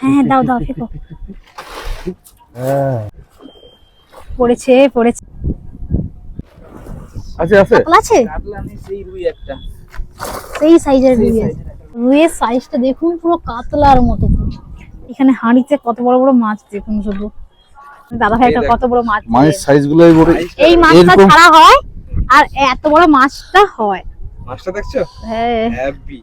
হ্যাঁ দাও দাও ফেকো হ্যাঁ। পড়েছে পড়েছে। আছে আছে। আছে? সেই রুই একটা। সেই সাইজের রুই আছে। একটা। রুইয়ের সাইজটা দেখুন পুরো কাতলার মতো। পুরো। এখানে হাঁড়িতে কত বড় বড় মাছ দেখুন শুধু। দাদা ভাই একটা কত বড় মাছ মায়ের দিয়েছে। সাইজগুলো বড় এই মাছটা ছাড়া হয় আর এত বড় মাছটা হয়। মাছটা দেখছ? হ্যাঁ। হ্যাপি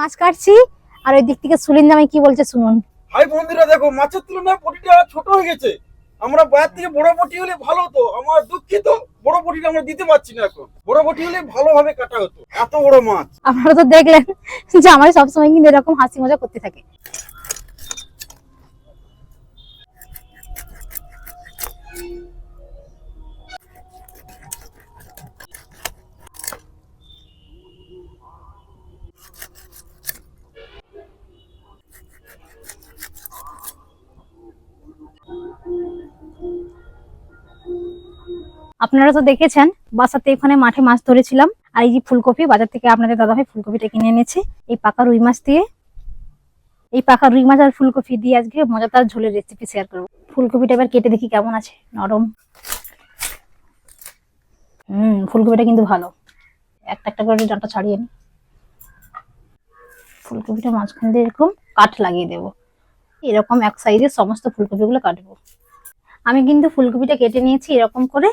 মাছ কাটছি আর ওই দিক থেকে সুলিন জামাই কি বলছে শুনুন। হাই বন্ধুরা দেখো মাছের তুলনায় পটিটা ছোট হয়ে গেছে। আমরা বাজার থেকে বড় পটি হলে ভালো হতো আমার দুঃখিত বড় পটিটা আমরা দিতে পারছি না এখন। বড় পটি হলে ভালোভাবে কাটা হতো এত বড় মাছ। আপনারা তো দেখলেন যে আমার সবসময় কিন্তু এরকম হাসি মজা করতে থাকে। আপনারা তো দেখেছেন, বাসাতে এখানে মাঠে মাছ ধরেছিলাম। আর এই যে ফুলকপি, বাজার থেকে আপনাদের দাদাভাই ফুলকপিটা কিনে এনেছে। এই পাকা রুই মাছ দিয়ে। এই পাকা রুই মাছ আর ফুলকপি দিয়ে আজকে মজাদার ঝোলের রেসিপি শেয়ার করব। ফুলকপিটা এবার কেটে দেখি কেমন আছে, নরম। হুম, ফুলকপিটা কিন্তু ভালো। একটা একটা করে ডাঁটা ছাড়িয়ে নি। ফুলকপিটা মাঝখান দিয়ে এরকম কাঠ লাগিয়ে দেবো। এরকম এক সাইজের সমস্ত ফুলকপিগুলো কাটবো। আমি কিন্তু ফুলকপিটা কেটে নিয়েছি এরকম করে।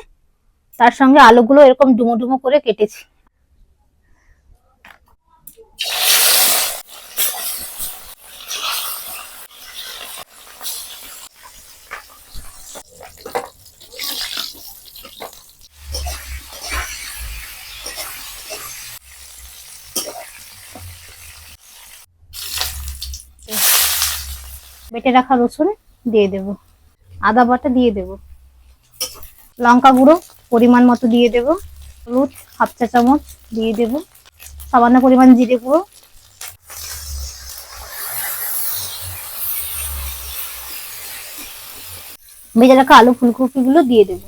তার সঙ্গে আলুগুলো এরকম ডুমো ডুমো করে কেটেছি। বেটে রাখা রসুন দিয়ে দেব। আদা বাটা দিয়ে দেব। লঙ্কা গুঁড়ো। পরিমাণ মতো দিয়ে দেব। হলুদ, হাফ চা চামচ দিয়ে দেব। সামান্য পরিমাণ জিরে গুঁড়ো। ভেজে রাখা আলু ফুলকপি গুলো দিয়ে দেব।